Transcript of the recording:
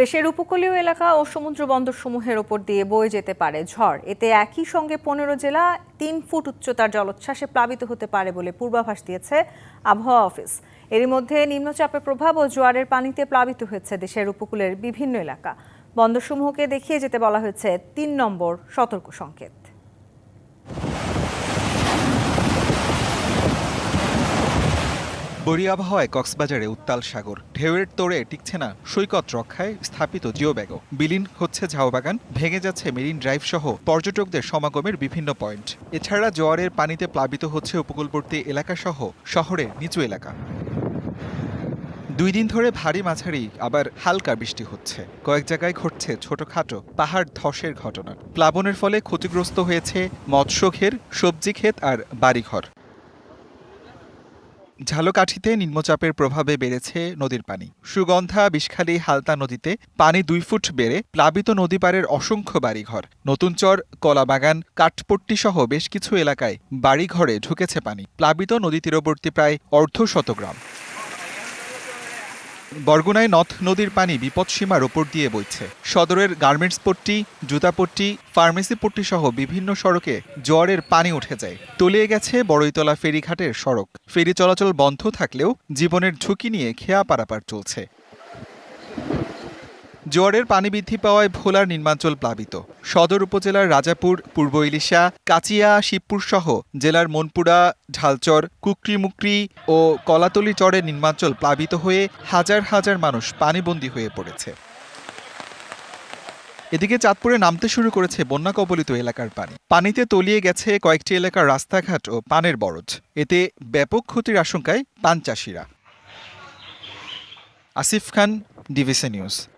দেশের উপকূলীয় এলাকা ও সমুদ্র বন্দরসমূহের ওপর দিয়ে বয়ে যেতে পারে ঝড়। এতে একই সঙ্গে পনেরো জেলা তিন ফুট উচ্চতার জলোচ্ছ্বাসে প্লাবিত হতে পারে বলে পূর্বাভাস দিয়েছে আবহাওয়া অফিস। এরই মধ্যে নিম্নচাপের প্রভাব ও জোয়ারের পানিতে প্লাবিত হয়েছে দেশের উপকূলের বিভিন্ন এলাকা। বন্দরসমূহকে দেখিয়ে যেতে বলা হয়েছে তিন নম্বর সতর্ক সংকেত। বরি আবহাওয়ায় কক্সবাজারে উত্তাল সাগর। ঢেউয়ের তোড়ে টিকছে না সৈকত রক্ষায় স্থাপিত জিও বিলীন হচ্ছে ঝাউবাগান ভেঙে যাচ্ছে মেরিন ড্রাইভ সহ পর্যটকদের সমাগমের বিভিন্ন পয়েন্ট। এছাড়া জোয়ারের পানিতে প্লাবিত হচ্ছে উপকূলবর্তী এলাকা সহ শহরের নিচু এলাকা। দুই দিন ধরে ভারী মাঝারি, আবার হালকা বৃষ্টি হচ্ছে। কয়েক জায়গায় ঘটছে ছোটখাটো পাহাড় ধসের ঘটনা। প্লাবনের ফলে ক্ষতিগ্রস্ত হয়েছে মৎস্য ঘের সবজি ক্ষেত আর বাড়িঘর। ঝালকাঠিতে নিম্নচাপের প্রভাবে বেড়েছে নদীর পানি। সুগন্ধা, বিষখালী, হালতা নদীতে পানি দুই ফুট বেড়ে প্লাবিত নদী পাড়ের অসংখ্য বাড়িঘর। নতুনচর কলাবাগান কাঠপট্টি সহ বেশ কিছু এলাকায় বাড়িঘরে ঢুকেছে পানি। প্লাবিত নদী তীরবর্তী প্রায় অর্ধশত গ্রাম। বরগুনায় নথ নদীর পানি বিপদসীমার ওপর দিয়ে বইছে। সদরের গার্মেন্টস পট্টি জুতাপট্টি ফার্মেসি পট্টি সহ বিভিন্ন সড়কে জোয়ারের পানি উঠে যায়। তলিয়ে গেছে বড়ইতলা ফেরিঘাটের সড়ক। ফেরি চলাচল বন্ধ থাকলেও জীবনের ঝুঁকি নিয়ে খেয়া পারাপার চলছে। জোয়ারের পানি বৃদ্ধি পাওয়ায় ভোলার নির্মাঞ্চল প্লাবিত। সদর উপজেলার রাজাপুর, পূর্ব ইলিশা, কাচিয়া, শিবপুর সহ জেলার মনপুরা, ঢালচর, কুকরিমুকরি ও কলাতলি চরের নির্মাঞ্চল প্লাবিত হয়ে হাজার হাজার মানুষ পানিবন্দী হয়ে পড়েছে। এদিকে চাঁদপুরে নামতে শুরু করেছে বন্যা কবলিত এলাকার পানি। পানিতে তলিয়ে গেছে কয়েকটি এলাকার রাস্তাঘাট ও পানের বরজ। এতে ব্যাপক ক্ষতির আশঙ্কায় পান চাষিরা। Asif Khan, DVC news.